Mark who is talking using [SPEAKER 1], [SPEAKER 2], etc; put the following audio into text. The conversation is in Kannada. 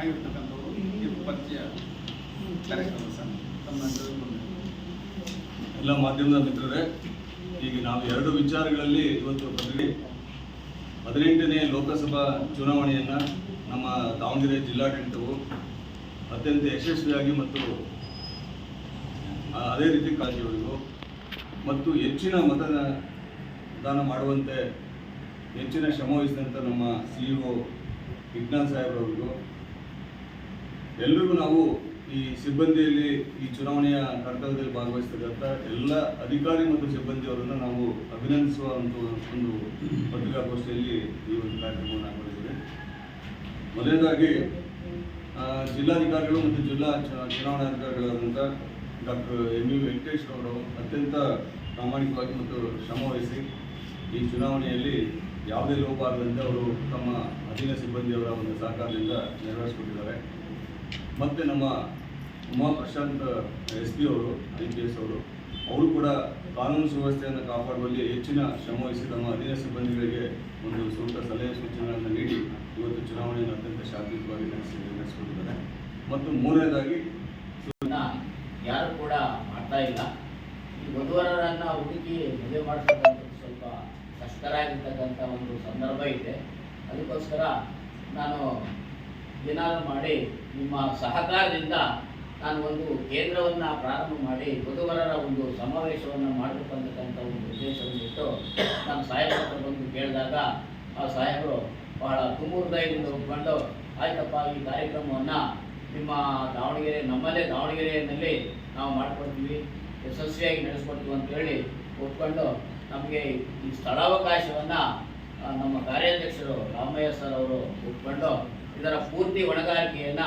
[SPEAKER 1] ಆಗಿರ್ತಕ್ಕಂಥವ್ರು ಈ ಪರಿಚಯ ಕಾರ್ಯಕ್ರಮ
[SPEAKER 2] ಎಲ್ಲ ಮಾಧ್ಯಮದ ಮಿತ್ರರೇ, ಈಗ ನಾವು ಎರಡು ವಿಚಾರಗಳಲ್ಲಿ ಇವತ್ತು ಪ್ರತಿ ಹದಿನೆಂಟನೇ ಲೋಕಸಭಾ ಚುನಾವಣೆಯನ್ನು ನಮ್ಮ ದಾವಣಗೆರೆ ಜಿಲ್ಲಾಡಳಿತವು ಅತ್ಯಂತ ಯಶಸ್ವಿಯಾಗಿ ಮತ್ತು ಅದೇ ರೀತಿ ಕಾಳಜಿಗಳಿಗೂ ಮತ್ತು ಹೆಚ್ಚಿನ ಮತದಾನ ಮಾಡುವಂತೆ, ಹೆಚ್ಚಿನ ಶ್ರಮ ವಹಿಸಿದಂಥ ನಮ್ಮ ಸಿ ಇ ಓ ವಿಜ್ಞಾನ್ ಸಾಹೇಬ್ರವರಿಗೂ ಎಲ್ರಿಗೂ ನಾವು ಈ ಸಿಬ್ಬಂದಿಯಲ್ಲಿ ಈ ಚುನಾವಣೆಯ ಕರ್ತವ್ಯದಲ್ಲಿ ಭಾಗವಹಿಸ್ತಕ್ಕಂಥ ಎಲ್ಲ ಅಧಿಕಾರಿ ಮತ್ತು ಸಿಬ್ಬಂದಿಯವರನ್ನು ನಾವು ಅಭಿನಂದಿಸುವ ಒಂದು ಒಂದು ಪತ್ರಿಕಾಗೋಷ್ಠಿಯಲ್ಲಿ ಈ ಒಂದು ಕಾರ್ಯಕ್ರಮವನ್ನು ಹಾಕೊಂಡಿದ್ದೇವೆ. ಮೊದಲನೇದಾಗಿ ಜಿಲ್ಲಾಧಿಕಾರಿಗಳು ಮತ್ತು ಜಿಲ್ಲಾ ಚುನಾವಣಾ ಚುನಾವಣಾಧಿಕಾರಿಗಳಾದಂಥ ಡಾಕ್ಟರ್ ಎಂ ಯು ವೆಂಕಟೇಶ್ ಅವರು ಅತ್ಯಂತ ಪ್ರಾಮಾಣಿಕವಾಗಿ ಮತ್ತು ಶ್ರಮವಹಿಸಿ ಈ ಚುನಾವಣೆಯಲ್ಲಿ ಯಾವುದೇ ಲೋಪ ಆಗದಂತೆ ಅವರು ತಮ್ಮ ಅಧೀನ ಸಿಬ್ಬಂದಿಯವರ ಒಂದು ಸಹಕಾರದಿಂದ ನೆರವೇರಿಸಿಕೊಟ್ಟಿದ್ದಾರೆ. ಮತ್ತು ನಮ್ಮ ಉಮಾ ಪ್ರಶಾಂತ್, ಎಸ್ ಪಿ ಅವರು, ಐ ಪಿ ಎಸ್ ಅವರು ಅವರು ಕೂಡ ಕಾನೂನು ಸುವ್ಯವಸ್ಥೆಯನ್ನು ಕಾಪಾಡುವಲ್ಲಿ ಹೆಚ್ಚಿನ ಶ್ರಮವಹಿಸಿ ತಮ್ಮ ಅಧೀನ ಸಿಬ್ಬಂದಿಗಳಿಗೆ ಒಂದು ಸೂಕ್ತ ಸಲಹೆ ಸೂಚನೆಗಳನ್ನು ನೀಡಿ ಇವತ್ತು ಚುನಾವಣೆಯನ್ನು ಅತ್ಯಂತ ಶಾಂತಿಯುತವಾಗಿ ನಡೆಸಿ ನಡೆಸಿಕೊಂಡಿದ್ದಾರೆ ಮತ್ತು ಮೂರನೇದಾಗಿ
[SPEAKER 3] ಯಾರು ಕೂಡ ಮಾಡ್ತಾ ಇಲ್ಲ. ಈ ವಧುವರರನ್ನ ಹುಡುಕಿ ಮದುವೆ ಮಾಡಿಸ್ತಕ್ಕಂಥದ್ದು ಸ್ವಲ್ಪ ಕಷ್ಟಕರ ಆಗಿರ್ತಕ್ಕಂಥ ಒಂದು ಸಂದರ್ಭ ಇದೆ. ಅದಕ್ಕೋಸ್ಕರ ನಾನು ಏನಾದರೂ ಮಾಡಿ ನಿಮ್ಮ ಸಹಕಾರದಿಂದ ನಾನು ಒಂದು ಕೇಂದ್ರವನ್ನು ಪ್ರಾರಂಭ ಮಾಡಿ ವಧುವರರ ಒಂದು ಸಮಾವೇಶವನ್ನು ಮಾಡಿರ್ತಕ್ಕಂಥ ಒಂದು ಉದ್ದೇಶವನ್ನು ಇಟ್ಟು ನಾನು ಸಾಹೇಬ್ರ ಹತ್ರ ಬಂದು ಕೇಳಿದಾಗ, ಆ ಸಾಹೇಬರು ಬಹಳ ತುಂಬುರ್ದಾಯದಿಂದ ಒಪ್ಕೊಂಡು, ಆಯ್ತಪ್ಪ, ಈ ಕಾರ್ಯಕ್ರಮವನ್ನು ನಿಮ್ಮ ದಾವಣಗೆರೆ, ನಮ್ಮಲ್ಲೇ ದಾವಣಗೆರೆಯಲ್ಲಿ ನಾವು ಮಾಡಿಕೊಡ್ತೀವಿ, ಯಶಸ್ವಿಯಾಗಿ ನಡೆಸ್ಕೊಡ್ತೀವಿ ಅಂತೇಳಿ ಒಪ್ಕೊಂಡು ನಮಗೆ ಈ ಸ್ಥಳಾವಕಾಶವನ್ನು ನಮ್ಮ ಕಾರ್ಯಾಧ್ಯಕ್ಷರು ರಾಮಯ್ಯ ಸರ್ ಅವರು ಉಟ್ಕೊಂಡು ಇದರ ಪೂರ್ತಿ ಹೊಣೆಗಾರಿಕೆಯನ್ನು